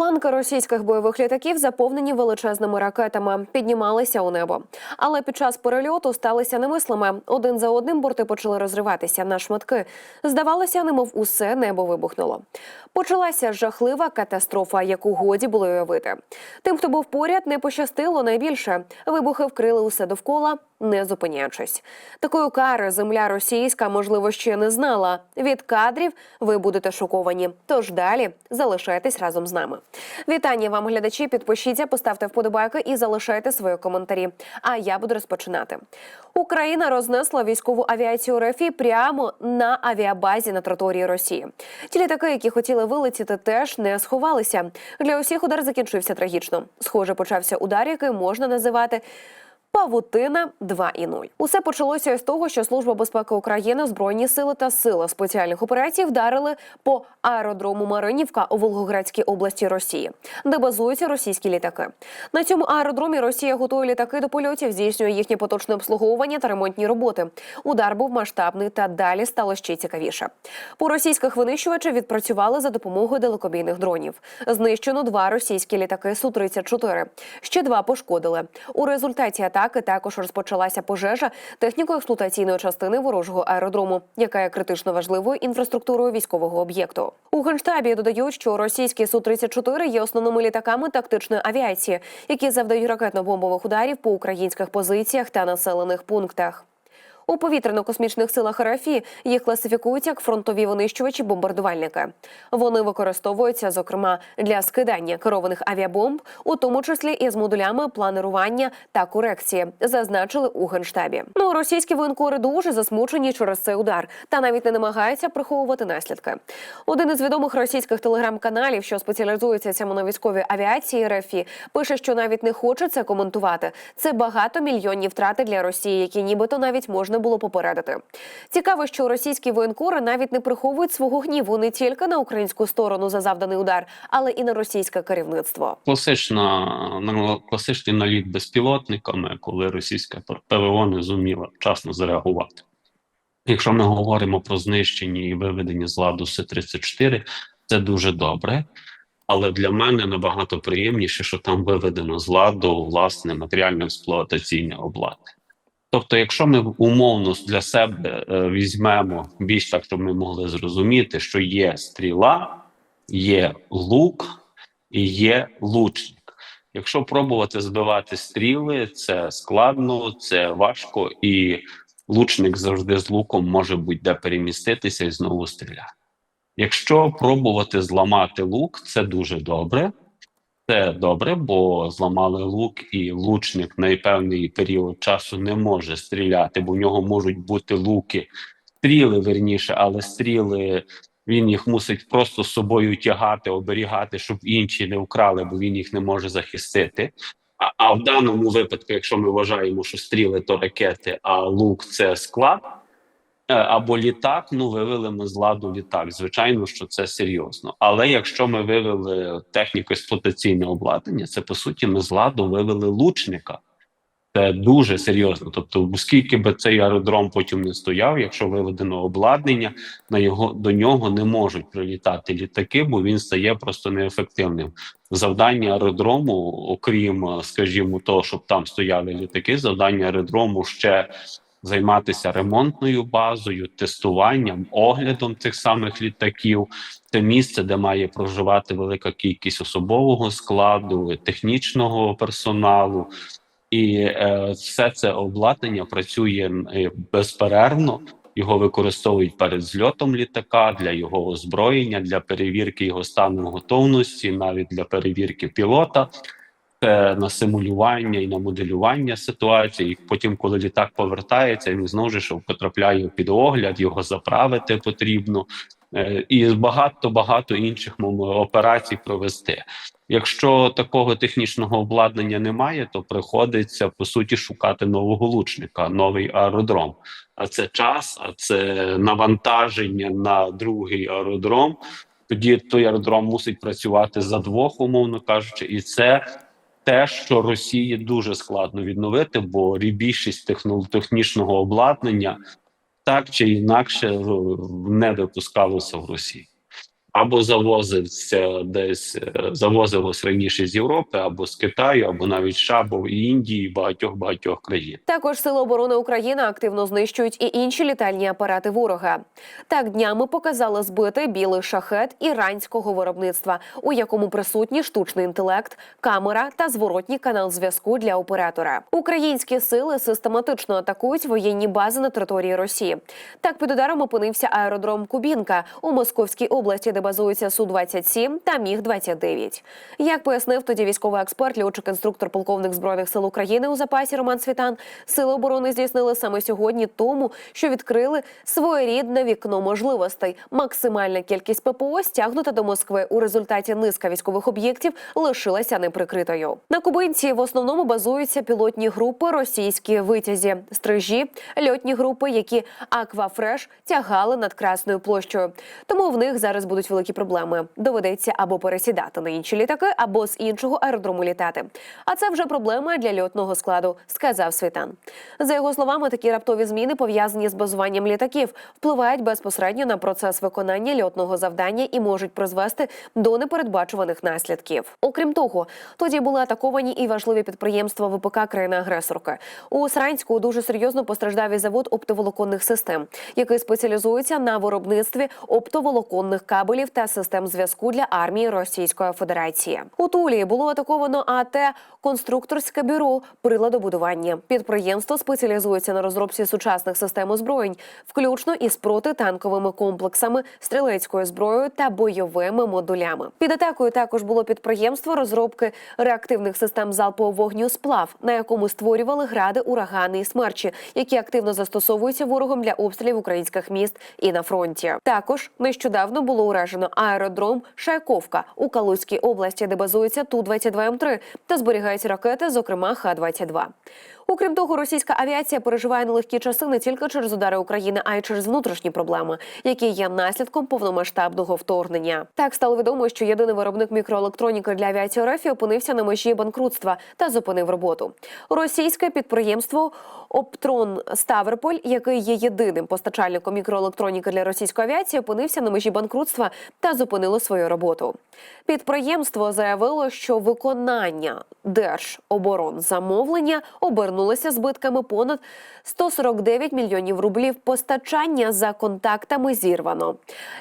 Уламки російських бойових літаків заповнені величезними ракетами, піднімалися у небо. Але під час перельоту сталися немислими. Один за одним борти почали розриватися на шматки. Здавалося, немов усе небо вибухнуло. Почалася жахлива катастрофа, яку годі було уявити. Тим, хто був поряд, не пощастило найбільше. Вибухи вкрили усе довкола, не зупиняючись. Такої кари земля російська, можливо, ще не знала. Від кадрів ви будете шоковані. Тож далі залишайтесь разом з нами. Вітання вам, глядачі. Підпишіться, поставте вподобайки і залишайте свої коментарі. А я буду розпочинати. Україна рознесла військову авіацію РФ прямо на авіабазі на території Росії. Ті літаки, які хотіли вилетіти, теж не сховалися. Для усіх удар закінчився трагічно. Схоже, почався удар, який можна називати. Павутина 2.0. Усе почалося із того, що Служба безпеки України, збройні сили та сила спеціальних операцій вдарили по аеродрому Маринівка у Волгоградській області Росії, де базуються російські літаки. На цьому аеродромі Росія готує літаки до польотів, здійснює їхнє поточне обслуговування та ремонтні роботи. Удар був масштабний та далі стало ще цікавіше. По російських винищувачів відпрацювали за допомогою далекобійних дронів. Знищено два російські літаки су 34 Ще два пошкодили. У результаті атаки також розпочалася пожежа техніко-експлуатаційної частини ворожого аеродрому, яка є критично важливою інфраструктурою військового об'єкту. У генштабі додають, що російські су 34 є основними літаками тактичної авіації, які завдають ракетно-бомбових ударів по українських позиціях та населених пунктах. У повітряно-космічних силах РФ їх класифікують як фронтові винищувачі-бомбардувальники. Вони використовуються зокрема для скидання керованих авіабомб, у тому числі і з модулями планирування та корекції, зазначили у генштабі. Ну російські воєнкори дуже засмучені через цей удар та навіть не намагаються приховувати наслідки. Один із відомих російських телеграм-каналів, що спеціалізується саме на військовій авіації РФ, пише, що навіть не хоче це коментувати. Це багатомільйонні втрати для Росії, які нібито навіть можна було попередити. Цікаво, що російські воєнкори навіть не приховують свого гніву не тільки на українську сторону за завданий удар, але і на російське керівництво. Класична на- класичний наліт безпілотниками, коли російська ПВО не зуміла вчасно зареагувати. Якщо ми говоримо про знищення і виведення з ладу С-34, це дуже добре. Але для мене набагато приємніше, що там виведено з ладу власне матеріально-експлуатаційне обладнання. Тобто, якщо ми умовно для себе е, візьмемо більш так, щоб ми могли зрозуміти, що є стріла, є лук і є лучник. Якщо пробувати збивати стріли, це складно, це важко, і лучник завжди з луком може будь-де переміститися і знову стріляти. Якщо пробувати зламати лук, це дуже добре. Це добре, бо зламали лук, і лучник на певний період часу не може стріляти, бо в нього можуть бути луки, стріли верніше, але стріли він їх мусить просто з собою тягати, оберігати, щоб інші не вкрали, бо він їх не може захистити. А, а в даному випадку, якщо ми вважаємо, що стріли то ракети, а лук це склад або літак, ну вивели ми з ладу літак. Звичайно, що це серйозно. Але якщо ми вивели техніко-експлуатаційне обладнання, це по суті ми з ладу вивели лучника. Це дуже серйозно. Тобто, скільки би цей аеродром потім не стояв, якщо виведено обладнання, на його до нього не можуть прилітати літаки, бо він стає просто неефективним. Завдання аеродрому, окрім, е, скажімо, того, щоб там стояли літаки, завдання аеродрому ще займатися ремонтною базою, тестуванням, оглядом цих самих літаків. Це місце, де має проживати велика кількість особового складу, технічного персоналу. І е, все це обладнання працює е, безперервно. Його використовують перед зльотом літака для його озброєння, для перевірки його стану готовності, навіть для перевірки пілота, на симулювання і на моделювання ситуації. І потім, коли літак повертається, він знову ж потрапляє під огляд, його заправити потрібно, е, і багато багато інших операцій провести. Якщо такого технічного обладнання немає, то приходиться по суті шукати нового лучника, новий аеродром. А це час, а це навантаження на другий аеродром. Тоді той аеродром мусить працювати за двох, умовно кажучи, і це те, що Росії дуже складно відновити, бо більшість техно- технічного обладнання так чи інакше в- не випускалося в Росії. Або завозився десь е, завозилось раніше з Європи, або з Китаю, або навіть США, або Індії, багатьох багатьох країн. Також сили оборони України активно знищують і інші літальні апарати ворога. Так днями показали збитий білий шахет іранського виробництва, у якому присутній штучний інтелект, камера та зворотній канал зв'язку для оператора. Українські сили систематично атакують воєнні бази на території Росії. Так під ударом опинився аеродром Кубінка у Московській області, де базуються су 27 та міг 29 Як пояснив тоді військовий експерт, льотчик інструктор полковник збройних сил України у запасі Роман Світан, сили оборони здійснили саме сьогодні тому, що відкрили своєрідне вікно можливостей. Максимальна кількість ППО стягнута до Москви. У результаті низка військових об'єктів лишилася неприкритою. На Кубинці в основному базуються пілотні групи російські витязі, стрижі, льотні групи, які Аквафреш тягали над Красною площею. Тому в них зараз будуть великі проблеми. Доведеться або пересідати на інші літаки, або з іншого аеродрому літати. А це вже проблема для льотного складу, сказав Світан. За його словами, такі раптові зміни пов'язані з базуванням літаків, впливають безпосередньо на процес виконання льотного завдання і можуть призвести до непередбачуваних наслідків. Окрім того, тоді були атаковані і важливі підприємства ВПК країни-агресорки. У Сранську дуже серйозно постраждав і завод оптоволоконних систем, який спеціалізується на виробництві оптоволоконних кабелів та систем зв'язку для армії Російської Федерації. У Тулі було атаковано АТ конструкторське бюро приладобудування. Підприємство спеціалізується на розробці сучасних систем озброєнь, включно із протитанковими комплексами, стрілецькою зброєю та бойовими модулями. Під атакою також було підприємство розробки реактивних систем залпового вогню сплав, на якому створювали гради, урагани і смерчі, які активно застосовуються ворогом для обстрілів українських міст і на фронті. Також нещодавно було уражено аеродром Шайковка у Калузькій області, де базується ту 22 м 3 та зберігаються ракети, зокрема Х-22. Окрім того, російська авіація переживає нелегкі часи не тільки через удари України, а й через внутрішні проблеми, які є наслідком повномасштабного вторгнення. Так стало відомо, що єдиний виробник мікроелектроніки для авіації РФ опинився на межі банкрутства та зупинив роботу. Російське підприємство Оптрон Ставрополь, який є єдиним постачальником мікроелектроніки для російської авіації, опинився на межі банкрутства та зупинило свою роботу. Підприємство заявило, що виконання держоборонзамовлення обернулося збитками понад 149 мільйонів рублів. Постачання за контактами зірвано.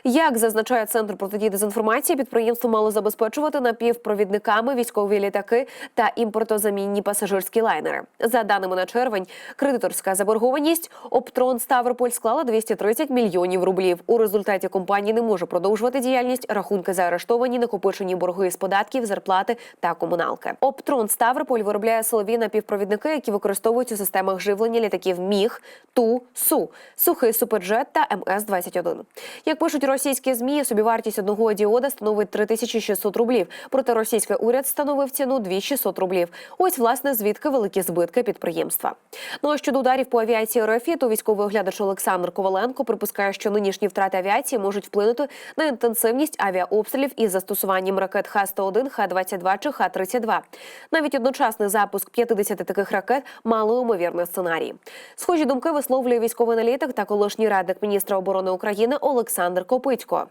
Як зазначає центр протидії дезінформації, підприємство мало забезпечувати напівпровідниками військові літаки та імпортозамінні пасажирські лайнери. За даними на червень, кредиторська заборгованість Оптрон Ставрополь склала 230 мільйонів рублів. У результаті компанія не може продовжувати діяльність. Рахунки заарештовані, накопичені борги з податків, зарплати та комуналки. Оптрон Ставрополь виробляє силові напівпровідники, які використовують у системах живлення літаків Міг, Ту, Су, Сухий Суперджет та МС-21. Як пишуть російські змі, собівартість одного діода становить 3600 рублів. Проте російський уряд встановив ціну 2600 рублів. Ось власне звідки великі збитки підприємства. Ну а щодо ударів по авіації РФ, то військовий оглядач Олександр Коваленко припускає, що нинішні втрати авіації можуть вплинути на інтенсивність авіаобстрілів із застосуванням ракет Х-101, Х-22 чи Х-32. Навіть одночасний запуск 50 таких ракет малоймовірний сценарій. Схожі думки висловлює військовий аналітик та колишній радник міністра оборони України Олександр Копитько.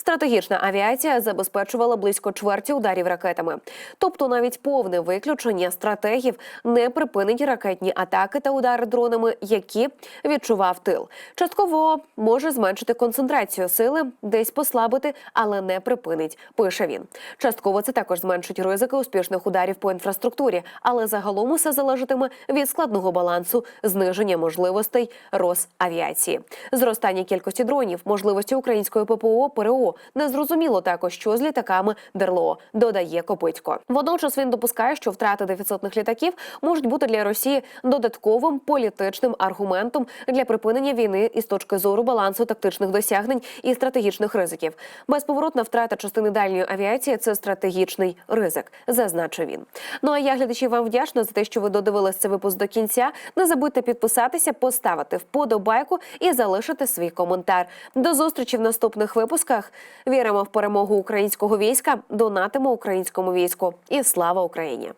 Стратегічна авіація забезпечувала близько чверті ударів ракетами. Тобто навіть повне виключення стратегів не припинить ракетні атаки та удари дронами, які відчував тил. Частково може зменшити концентрацію сили, десь послабити, але не припинить. Пише він. Частково це також зменшить ризики успішних ударів по інфраструктурі, але загалом усе залежатиме від складного балансу, зниження можливостей Росавіації, зростання кількості дронів, можливості української ППО, ПРО. Незрозуміло також, що з літаками ДЕРЛО, додає Копитько. Водночас він допускає, що втрати дефіцитних літаків можуть бути для Росії додатковим політичним аргументом для припинення війни із точки зору балансу тактичних досягнень і стратегічних ризиків. Безповоротна втрата частини дальньої авіації це стратегічний ризик, зазначив він. Ну а я глядачі вам вдячна за те, що ви додивились цей випуск до кінця. Не забудьте підписатися, поставити вподобайку і залишити свій коментар. До зустрічі в наступних випусках. Віримо в перемогу українського війська, донатимо українському війську і слава Україні!